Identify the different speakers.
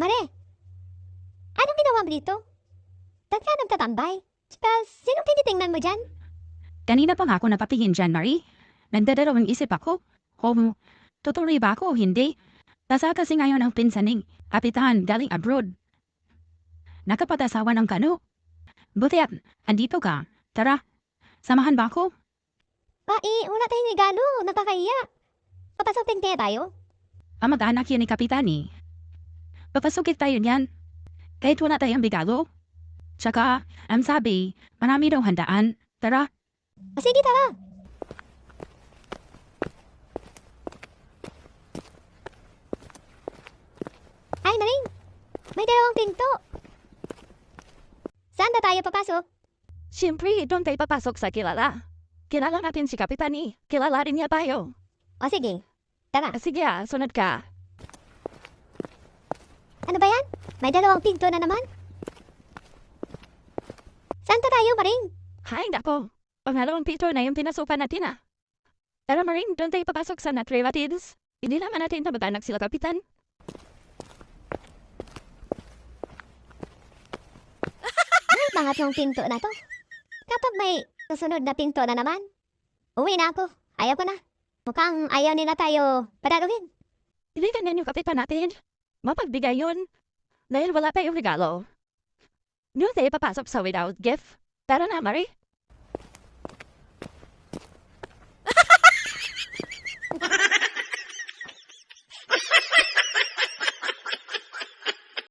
Speaker 1: Mare, anong ginawa mo dito? Ba't ka nagtatambay? Tsaka, sinong tinitingnan mo dyan?
Speaker 2: Kanina pa nga ako napatingin dyan, Marie. Nagdadalawang isip ako. Kung tutuloy ba ako o hindi. Nasa kasi ngayon ang pinsaning kapitan galing abroad. Nakapatasawa ng kano. Buti at andito ka. Tara, samahan ba ako?
Speaker 1: Pa, eh, wala tayong regalo. Nakakahiya. Papasok tayo?
Speaker 2: Kamag-anak yan ni kapitani. Papasukin tayo niyan. Kahit wala tayong bigalo. Tsaka, ang sabi, marami daw handaan. Tara,
Speaker 1: O sige, tara. Ay, Maring. May dalawang pinto. Saan ba tayo papasok?
Speaker 3: Siyempre, doon tayo papasok sa kilala. Kilala natin si Kapitani. Kilala rin niya tayo.
Speaker 1: O sige, tara.
Speaker 3: Ah, Sige ah, sunod ka.
Speaker 1: Ano ba yan? May dalawang pinto na naman. Saan tayo, Maring?
Speaker 3: Hay, nako. Pangalawang pito na yung pinasukan natin ah. Tara Maring, doon tayo papasok sa Natrevatives. Hindi naman natin tabag-anak sila Kapitan.
Speaker 1: Mga yung pinto na to. Kapag may susunod na pinto na naman, uwi na ako. Ayaw ko na. Mukhang ayaw nila tayo padaluhin.
Speaker 3: Hindi ganyan yung Kapitan natin. Mapagbigay yun. Dahil wala tayong regalo. Doon tayo papasok sa without gift. Tara na, Marie.